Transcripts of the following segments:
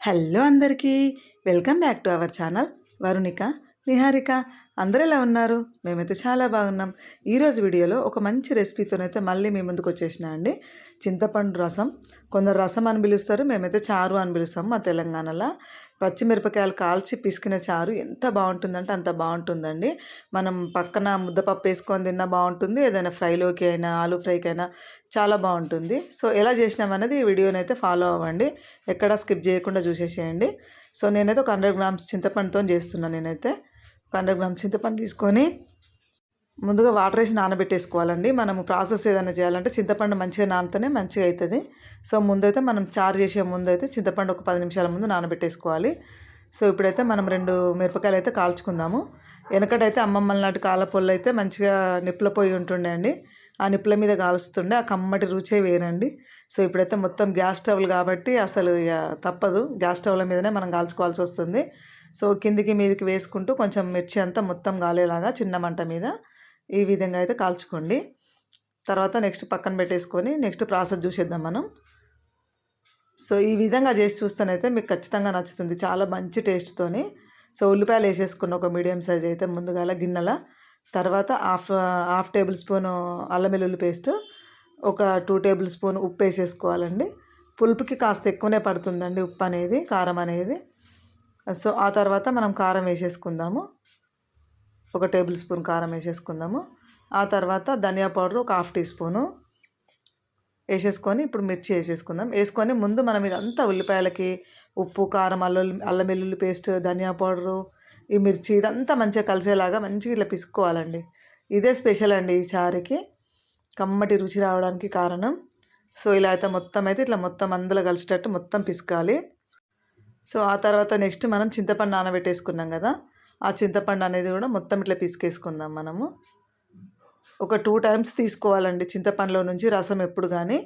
Hello అందరికీ welcome back to our channel Varunika Niharika. అందరూ ఎలా ఉన్నారు? మేమైతే చాలా బాగున్నాం. ఈరోజు వీడియోలో ఒక మంచి రెసిపీతోనైతే మళ్ళీ మీ ముందుకు వచ్చేసిన అండి. చింతపండు రసం. కొందరు రసం అని పిలుస్తారు మేమైతే చారు అని పిలుస్తాం మా తెలంగాణలో. పచ్చిమిరపకాయలు కాల్చి పిసికిన చారు ఎంత బాగుంటుందంటే అంత బాగుంటుందండి. మనం పక్కన ముద్దపప్పు వేసుకొని తిన్నా బాగుంటుంది ఏదైనా ఫ్రైలోకి అయినా ఆలు ఫ్రైకి అయినా చాలా బాగుంటుంది. సో ఎలా చేసినామనేది ఈ వీడియోని అయితే ఫాలో అవ్వండి. ఎక్కడ స్కిప్ చేయకుండా చూసేసేయండి. సో నేనైతే ఒక హండ్రెడ్ గ్రామ్స్ చింతపండుతో చేస్తున్నాను నేనైతే. ఒక హండ్రెడ్ గ్రామ్ చింతపండు తీసుకొని ముందుగా వాటర్ వేసి నానబెట్టేసుకోవాలండి. మనము ప్రాసెస్ ఏదైనా చేయాలంటే చింతపండు మంచిగా నానితేనే మంచిగా అవుతుంది సో ముందైతే మనం చారు చేసే ముందు అయితే చింతపండు ఒక పది నిమిషాల ముందు నానబెట్టేసుకోవాలి. సో ఇప్పుడైతే మనం రెండు మిరపకాయలు అయితే కాల్చుకుందాము. వెనకటైతే అమ్మమ్మల నాటి కాల పొల్లు అయితే మంచిగా నిప్పుల పొయ్యి ఉంటుండే అండి. ఆ నిప్పుల మీద కాలుస్తుండే ఆ కమ్మటి రుచే వేరండి. సో ఇప్పుడైతే మొత్తం గ్యాస్ స్టవ్లు కాబట్టి అసలు ఇక తప్పదు. గ్యాస్ స్టవ్ల మీదనే మనం కాల్చుకోవాల్సి వస్తుంది. సో కిందికి మీదికి వేసుకుంటూ కొంచెం మిర్చి అంతా మొత్తం గాలేలాగా చిన్న మంట మీద ఈ విధంగా అయితే కాల్చుకోండి. తర్వాత నెక్స్ట్ పక్కన పెట్టేసుకొని నెక్స్ట్ ప్రాసెస్ చూసేద్దాం మనం. సో ఈ విధంగా చేసి చూస్తేనైతే మీకు ఖచ్చితంగా నచ్చుతుంది. చాలా మంచి టేస్ట్తోని. సో ఉల్లిపాయలు వేసేసుకున్న ఒక మీడియం సైజ్ అయితే ముందుగాల గిన్నెల. తర్వాత హాఫ్ హాఫ్ టేబుల్ స్పూన్ అల్లం వెల్లుల్లి పేస్ట్ ఒక టూ టేబుల్ స్పూన్ ఉప్పు వేసేసుకోవాలండి. పులుపుకి కాస్త ఎక్కువనే పడుతుందండి ఉప్పు అనేది కారం అనేది. సో ఆ తర్వాత మనం కారం వేసేసుకుందాము. ఒక టేబుల్ స్పూన్ కారం వేసేసుకుందాము. ఆ తర్వాత ధనియా పౌడర్ ఒక హాఫ్ టీ స్పూను వేసేసుకొని ఇప్పుడు మిర్చి వేసేసుకుందాం. వేసుకొని ముందు మనం ఇదంతా ఉల్లిపాయలకి ఉప్పు కారం అల్లం అల్లం వెల్లుల్లి పేస్ట్ ధనియా పౌడరు ఈ మిర్చి ఇదంతా మంచిగా కలిసేలాగా మంచిగా ఇట్లా పిసుకోవాలండి ఇదే స్పెషల్ అండి ఈ చారుకి. కమ్మటి రుచి రావడానికి కారణం. సో ఇలా అయితే మొత్తం అయితే ఇట్లా మొత్తం అందులో కలిసేటట్టు మొత్తం పిసకాలి. సో ఆ తర్వాత నెక్స్ట్ మనం చింతపండు నానబెట్టేసుకున్నాం కదా ఆ చింతపండు అనేది కూడా మొత్తం ఇట్లా పిసికేసుకుందాం మనము. ఒక టూ టైమ్స్ తీసుకోవాలండి చింతపండులో నుంచి రసం ఎప్పుడు కానీ.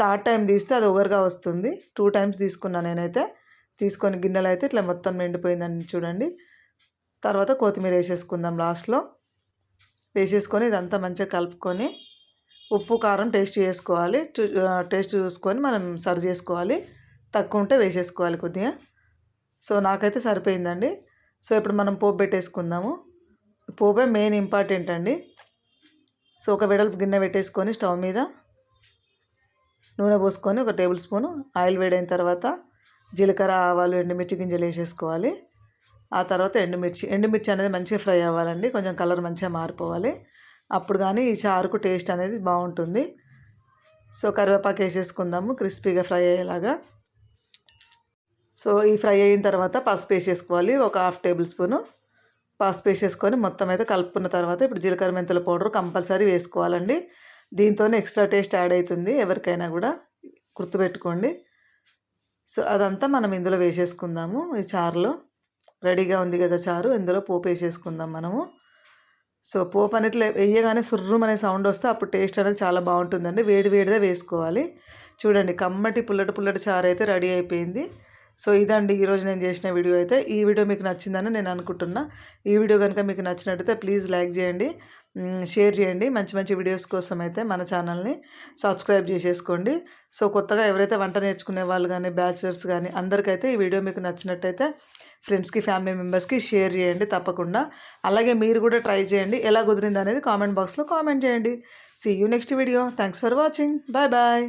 థర్డ్ టైం తీస్తే అది ఒగరుగా వస్తుంది. టూ టైమ్స్ తీసుకున్నాను నేనైతే. తీసుకొని గిన్నెలు అయితే ఇట్లా మొత్తం నిండిపోయిందని చూడండి. తర్వాత కొత్తిమీర వేసేసుకుందాం లాస్ట్లో. వేసేసుకొని ఇదంతా మంచిగా కలుపుకొని ఉప్పు కారం టేస్ట్ చేసుకోవాలి. టేస్ట్ చూసుకొని మనం సర్వ్ చేసుకోవాలి. తక్కువ ఉంటే వేసేసుకోవాలి కొద్దిగా. సో నాకైతే సరిపోయిందండి. సో ఇప్పుడు మనం పోపు పెట్టేసుకుందాము. పోపే మెయిన్ ఇంపార్టెంట్ అండి సో ఒక వెడల్పు గిన్నె పెట్టేసుకొని స్టవ్ మీద నూనె పోసుకొని ఒక టేబుల్ స్పూను ఆయిల్ వేడైన తర్వాత జీలకర్ర ఆవాలు ఎండుమిర్చి గింజలు వేసేసుకోవాలి. ఆ తర్వాత ఎండుమిర్చి. ఎండుమిర్చి అనేది మంచిగా ఫ్రై అవ్వాలండి. కొంచెం కలర్ మంచిగా మారిపోవాలి. అప్పుడు కానీ ఈ చారుకు టేస్ట్ అనేది బాగుంటుంది. సో కరివేపాకు వేసేసుకుందాము క్రిస్పీగా ఫ్రై అయ్యేలాగా. సో ఈ ఫ్రై అయిన తర్వాత పసుపు వేసేసుకోవాలి. ఒక హాఫ్ టేబుల్ స్పూను పసుపు వేసేసుకొని మొత్తం అయితే కలుపుకున్న తర్వాత ఇప్పుడు జీలకర్ర మెంతుల పౌడర్ కంపల్సరీ వేసుకోవాలండి. దీంతోనే ఎక్స్ట్రా టేస్ట్ యాడ్ అవుతుంది. ఎవరికైనా కూడా గుర్తుపెట్టుకోండి. సో అదంతా మనం ఇందులో వేసేసుకుందాము. ఈ చారులో రెడీగా ఉంది కదా చారు. ఇందులో పోపు వేసేసుకుందాం మనము. సో పోపు అనేట్లు వేయగానే సుర్రం అనే సౌండ్ వస్తే అప్పుడు టేస్ట్ అనేది చాలా బాగుంటుందండి. వేడి వేడిదే వేసుకోవాలి. చూడండి కమ్మటి పుల్లటి పుల్లటి చారు అయితే రెడీ అయిపోయింది. సో ఇదండి ఈరోజు నేను చేసిన వీడియో అయితే. ఈ వీడియో మీకు నచ్చిందని నేను అనుకుంటున్నా. ఈ వీడియో కనుక మీకు నచ్చినట్టయితే ప్లీజ్ లైక్ చేయండి. షేర్ చేయండి. మంచి మంచి వీడియోస్ కోసం అయితే మన ఛానల్ని సబ్స్క్రైబ్ చేసేసుకోండి. సో కొత్తగా ఎవరైతే వంట నేర్చుకునే వాళ్ళు కానీ బ్యాచిలర్స్ కానీ అందరికైతే ఈ వీడియో మీకు నచ్చినట్టయితే ఫ్రెండ్స్కి ఫ్యామిలీ మెంబర్స్కి షేర్ చేయండి తప్పకుండా. అలాగే మీరు కూడా ట్రై చేయండి. ఎలా కుదిరింది అనేది కామెంట్ బాక్స్లో కామెంట్ చేయండి. See you next video thanks for watching bye bye